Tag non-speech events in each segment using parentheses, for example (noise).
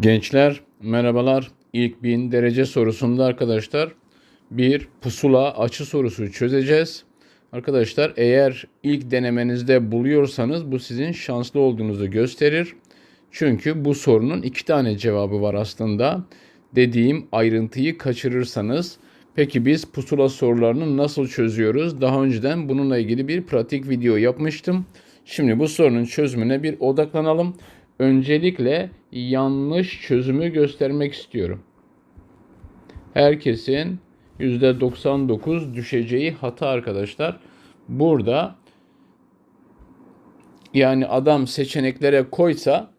Gençler merhabalar. İlk bin derece sorusunda arkadaşlar bir pusula açı sorusu çözeceğiz. Arkadaşlar eğer ilk denemenizde buluyorsanız bu sizin şanslı olduğunuzu gösterir. Çünkü bu sorunun iki tane cevabı var aslında. Dediğim ayrıntıyı kaçırırsanız peki biz pusula sorularını nasıl çözüyoruz? Daha önceden bununla ilgili bir pratik video yapmıştım. Şimdi bu sorunun çözümüne bir odaklanalım. Öncelikle yanlış çözümü göstermek istiyorum. Herkesin %99 düşeceği hata arkadaşlar. Burada yani adam seçeneklere koysa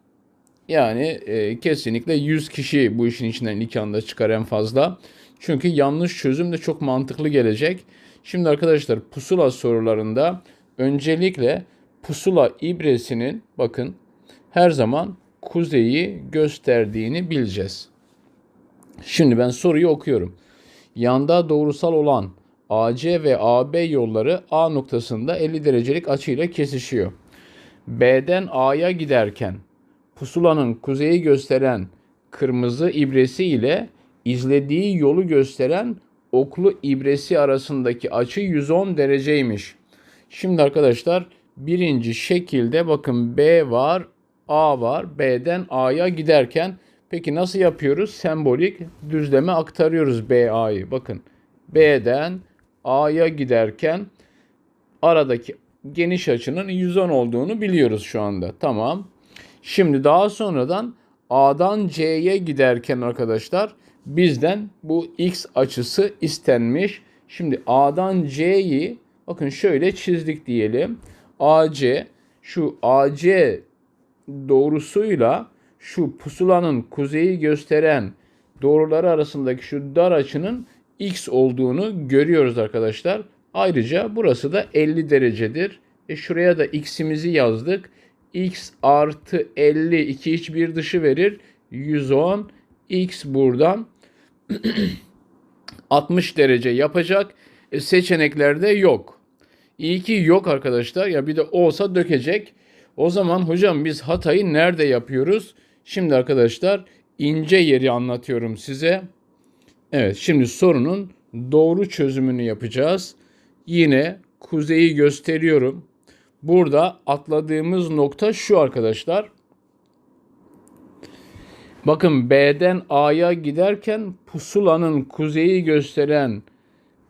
yani e, kesinlikle 100 kişi bu işin içinden ilk anda çıkar en fazla. Çünkü yanlış çözüm de çok mantıklı gelecek. Şimdi arkadaşlar pusula sorularında öncelikle pusula ibresinin bakın her zaman kuzeyi gösterdiğini bileceğiz. Şimdi ben soruyu okuyorum. Yanda doğrusal olan AC ve AB yolları A noktasında 50 derecelik açıyla kesişiyor. B'den A'ya giderken pusulanın kuzeyi gösteren kırmızı ibresi ile izlediği yolu gösteren oklu ibresi arasındaki açı 110 dereceymiş. Şimdi arkadaşlar birinci şekilde bakın B var, A var. B'den A'ya giderken peki nasıl yapıyoruz? Sembolik düzleme aktarıyoruz B A'yı. Bakın B'den A'ya giderken aradaki geniş açının 110 olduğunu biliyoruz şu anda. Tamam. Şimdi daha sonradan A'dan C'ye giderken arkadaşlar bizden bu x açısı istenmiş. Şimdi A'dan C'yi bakın şöyle çizdik diyelim. AC şu AC doğrusuyla şu pusulanın kuzeyi gösteren doğruları arasındaki şu dar açının x olduğunu görüyoruz arkadaşlar. Ayrıca burası da 50 derecedir. E şuraya da x'imizi yazdık. x artı 50 2 iç bir dışı verir. 110 x buradan (clears throat) 60 derece yapacak. E seçeneklerde yok. İyi ki yok arkadaşlar. Ya bir de olsa dökecek. O zaman hocam biz hatayı nerede yapıyoruz? Şimdi arkadaşlar ince yeri anlatıyorum size. Evet şimdi sorunun doğru çözümünü yapacağız. Yine kuzeyi gösteriyorum. Burada atladığımız nokta şu arkadaşlar. Bakın B'den A'ya giderken pusulanın kuzeyi gösteren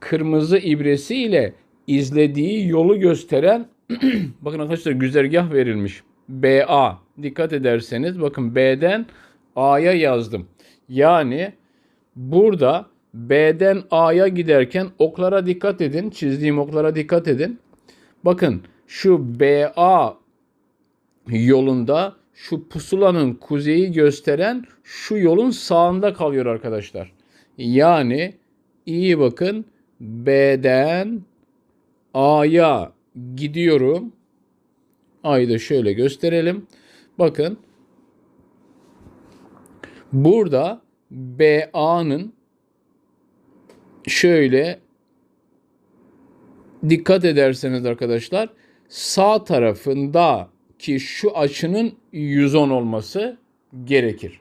kırmızı ibresi ile izlediği yolu gösteren (clears throat) bakın arkadaşlar güzergah verilmiş. BA dikkat ederseniz bakın B'den A'ya yazdım. Yani burada B'den A'ya giderken oklara dikkat edin. Çizdiğim oklara dikkat edin. Bakın şu BA yolunda şu pusulanın kuzeyi gösteren şu yolun sağında kalıyor arkadaşlar. Yani iyi bakın B'den A'ya gidiyorum. A'yı da şöyle gösterelim. Bakın burada BA'nın şöyle dikkat ederseniz arkadaşlar sağ tarafında ki şu açının 110 olması gerekir.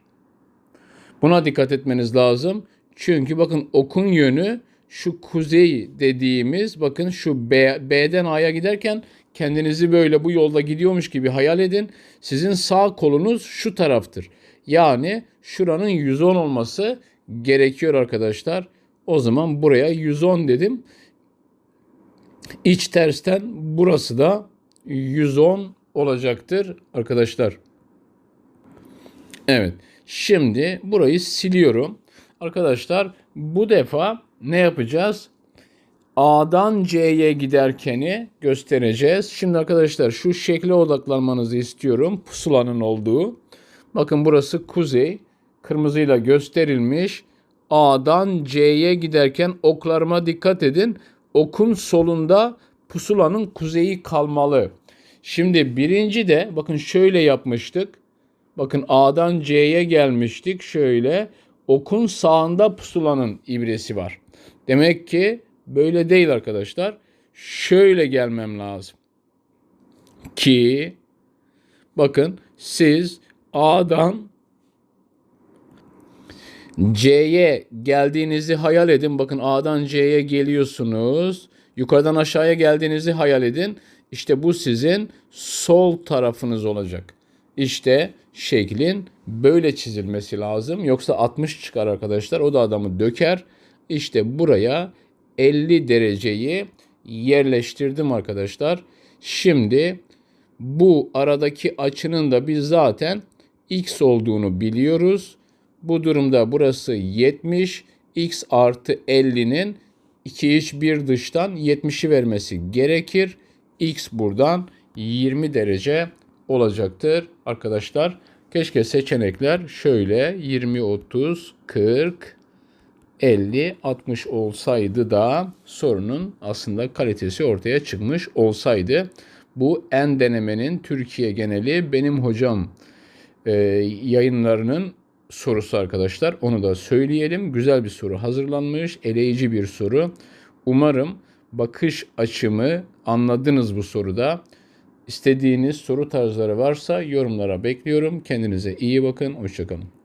Buna dikkat etmeniz lazım. Çünkü bakın okun yönü şu kuzey dediğimiz bakın şu B, B'den A'ya giderken kendinizi böyle bu yolda gidiyormuş gibi hayal edin. Sizin sağ kolunuz şu taraftır. Yani şuranın 110 olması gerekiyor arkadaşlar. O zaman buraya 110 dedim. İç tersten burası da 110 olacaktır arkadaşlar. Evet. Şimdi burayı siliyorum. Arkadaşlar bu defa ne yapacağız? A'dan C'ye giderkeni göstereceğiz. Şimdi arkadaşlar şu şekle odaklanmanızı istiyorum. Pusulanın olduğu. Bakın burası kuzey. Kırmızıyla gösterilmiş. A'dan C'ye giderken oklarıma dikkat edin. Okun solunda pusulanın kuzeyi kalmalı. Şimdi birinci de bakın şöyle yapmıştık. Bakın A'dan C'ye gelmiştik şöyle. Okun sağında pusulanın ibresi var. Demek ki böyle değil arkadaşlar. Şöyle gelmem lazım. Ki bakın siz A'dan C'ye geldiğinizi hayal edin. Bakın A'dan C'ye geliyorsunuz. Yukarıdan aşağıya geldiğinizi hayal edin. İşte bu sizin sol tarafınız olacak. İşte şeklin böyle çizilmesi lazım. Yoksa 60 çıkar arkadaşlar. O da adamı döker. İşte buraya 50 dereceyi yerleştirdim arkadaşlar. Şimdi bu aradaki açının da biz zaten x olduğunu biliyoruz. Bu durumda burası 70. x artı 50'nin 2 iç bir dıştan 70'i vermesi gerekir. x buradan 20 derece olacaktır arkadaşlar. Keşke seçenekler şöyle 20, 30, 40, 50, 60 olsaydı da sorunun aslında kalitesi ortaya çıkmış olsaydı. Bu en denemenin Türkiye geneli benim hocam e, yayınlarının sorusu arkadaşlar. Onu da söyleyelim. Güzel bir soru hazırlanmış. Eleyici bir soru. Umarım bakış açımı anladınız bu soruda. İstediğiniz soru tarzları varsa yorumlara bekliyorum. Kendinize iyi bakın. Hoşçakalın.